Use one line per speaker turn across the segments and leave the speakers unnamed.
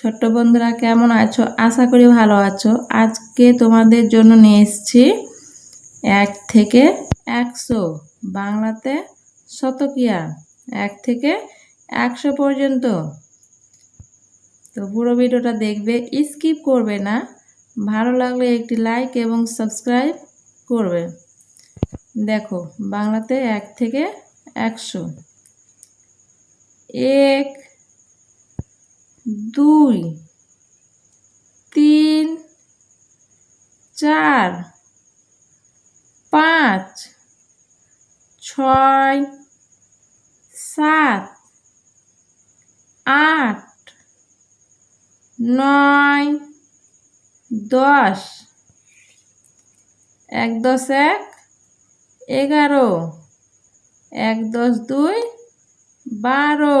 ছোট্ট বন্ধুরা কেমন আছো আশা করি ভালো আছো আজকে তোমাদের জন্য নিয়ে এসছি এক থেকে একশো বাংলাতে শতকিয়া এক থেকে একশো পর্যন্ত তো পুরো ভিডিওটা দেখবে স্কিপ করবে না ভালো লাগলে একটি লাইক এবং সাবস্ক্রাইব করবে দেখো বাংলাতে এক থেকে একশো এক দুই তিন চার পাঁচ ছয় সাত আট নয় দশ এক দশ এক এগারো এক দশ দুই বারো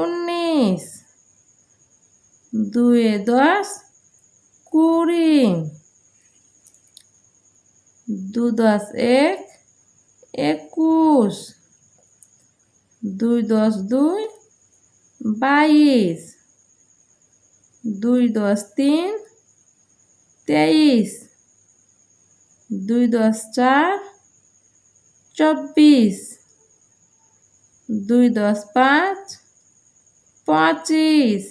উনিশ দুয়ে দশ কুড়ি দু দশ এক একুশ দুই দশ দুই বাইশ দুই দশ তিন তেইশ দুই দশ চার চব্বিশ দুই দশ পাঁচ পঁচিশ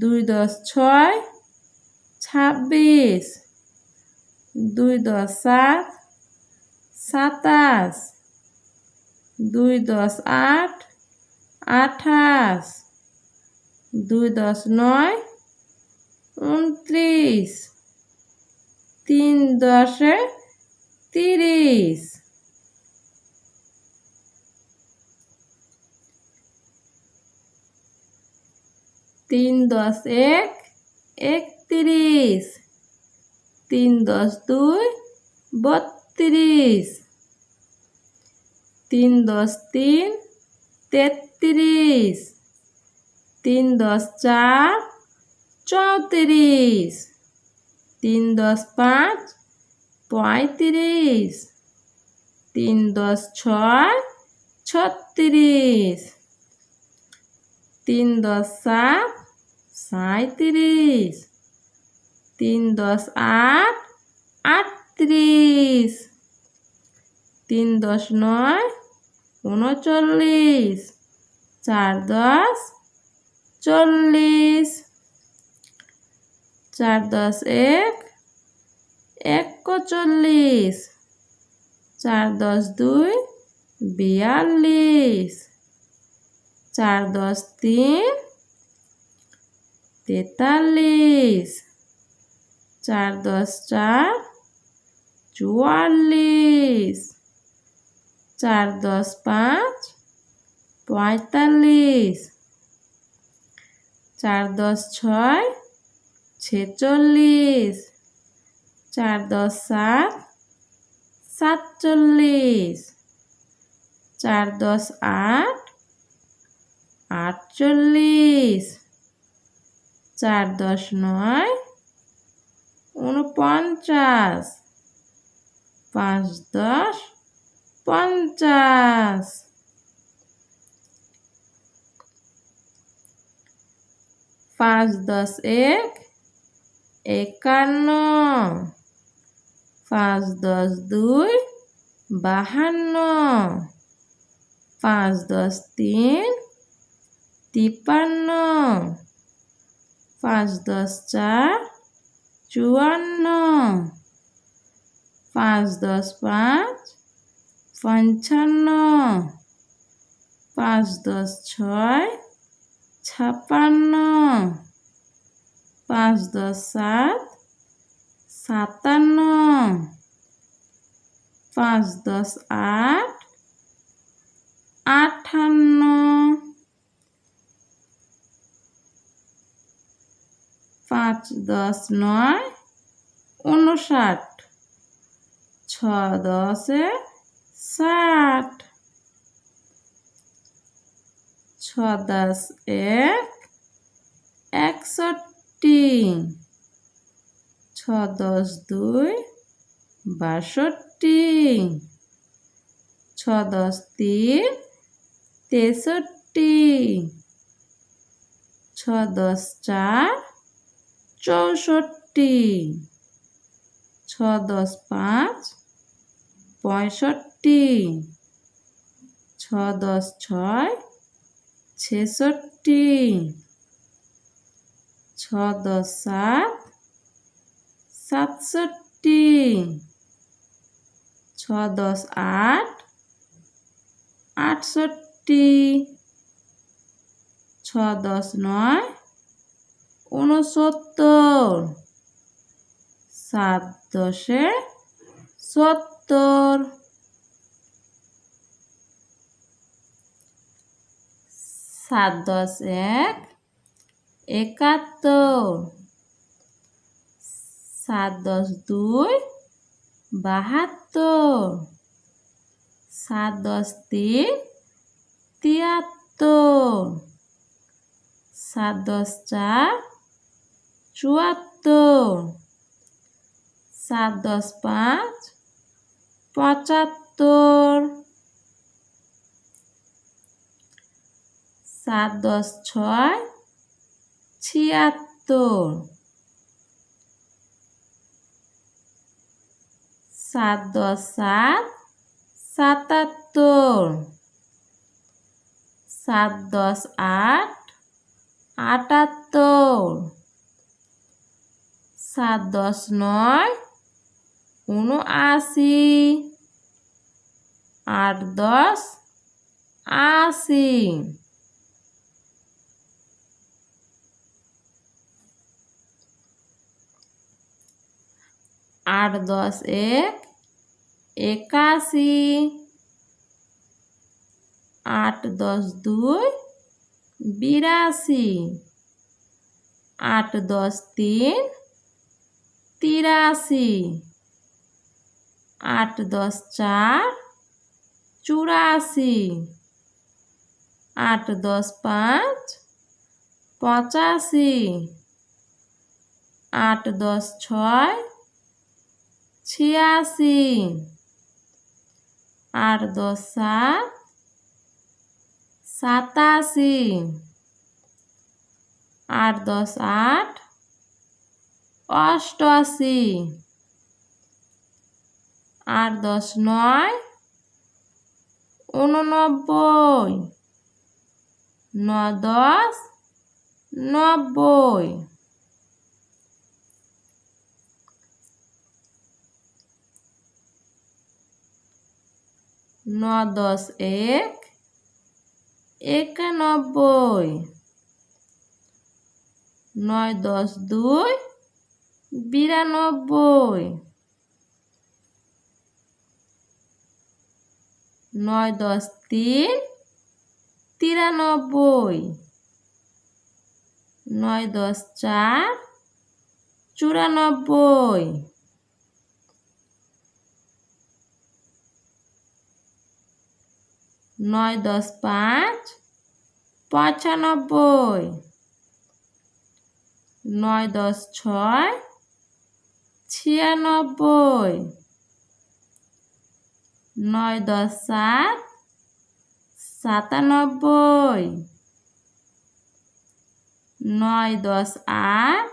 দুই দশ ছয় ছাব্বিশ দুই দশ সাত সাতাশ দুই দশ আট আঠাশ দুই দশ নয় উনত্রিশ তিন দশে তিরিশ তিন দশ এক একত্রিশ তিন দশ দুই বত্রিশ তিন দশ তিন তেত্রিশ তিন দশ চার চৌত্রিশ তিন দশ পাঁচ পঁয়ত্রিশ তিন দশ ছয় ছত্রিশ তিন দশ সাত সাঁত্রিশ তিন দশ আট আটত্রিশ তিন দশ নয় উনচল্লিশ চার দশ চল্লিশ চার দশ এক একচল্লিশ চার দশ দুই বিয়াল্লিশ চার দশ তিন তেতাল্লিশ চার দশ চার চুয়াল্লিশ চার দশ পাঁচ পঁয়তাল্লিশ চার দশ ছয় ছেচল্লিশ চার দশ সাত সাতচল্লিশ চার দশ আট আটচল্লিশ চার দশ নয় উনপঞ্চাশ পাঁচ দশ পঞ্চাশ পাঁচ দশ এক একান্ন পাঁচ দশ দুই বাহান্ন পাঁচ দশ তিন তিপ্পান্ন পাঁচ দশ চার চুয়ান্ন পাঁচ দশ পাঁচ পঞ্চান্ন পাঁচ দশ ছয় ছাপ্পান্ন পাঁচ দশ সাত সাতান্ন পাঁচ দশ আট আঠান্ন পাঁচ দশ নয় উনষাট ছ দশে ষাট ছ দশ এক একষট্টি ছ দশ দুই বাষট্টি ছ দশ তিন তেষট্টি ছ দশ চার চৌষট্টি ছ দশ পাঁচ পঁয়ষট্টি ছ দশ ছয় ছেষট্টি ছ দশ সাত সাতষট্টি ছ দশ আট আটষট্টি ছ দশ নয় উনসত্তর সাত দশে সত্তর সাত দশ এক একাত্তর সাত দশ দুই বাহাত্তর সাত দশ তিন তিয়াত্তর সাত দশ চার চুয়াত্তর সাত দশ পাঁচ পঁচাত্তর সাত দশ ছয় ছিয়াত্তর সাত দশ সাত সাতাত্তর সাত দশ আট আটাত্তর সাত দশ নয় উনআশি আট দশ আশি আট দশ এক একাশি আট দশ দুই বিরাশি আট দশ তিন তিরাশি আট দশ চার চুরাশি আট দশ পাঁচ পঁচাশি আট দশ ছয় ছিয়াশি আট দশ সাত সাতাশি আট দশ আট অষ্টআশি আর দশ নয় উননব্বই ন দশ নব্বই ন দশ এক একানব্বই নয় দশ দুই বিরানব্বই নয় দশ তিন তিরানব্বই নয় দশ চার চুরানব্বই নয় দশ পাঁচ পঁচানব্বই নয় দশ ছয় ছিয়ানব্বই নয় দশ সাত সাতানব্বই নয় দশ আট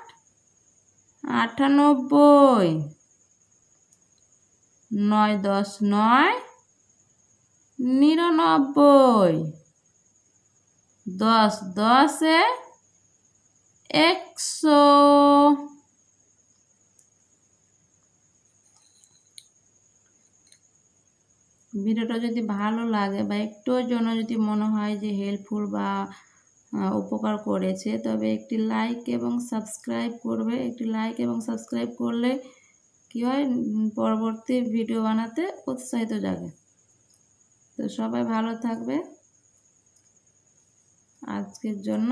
আটানব্বই নয় দশ নয় নিরানব্বই দশ দশে একশো ভিডিওটা যদি ভালো লাগে বা একটু জন্য যদি মনে হয় যে হেল্পফুল বা উপকার করেছে তবে একটি লাইক এবং সাবস্ক্রাইব করবে একটি লাইক এবং সাবস্ক্রাইব করলে কী হয় পরবর্তী ভিডিও বানাতে উৎসাহিত জাগে তো সবাই ভালো থাকবে আজকের জন্য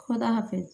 খোদা হাফেজ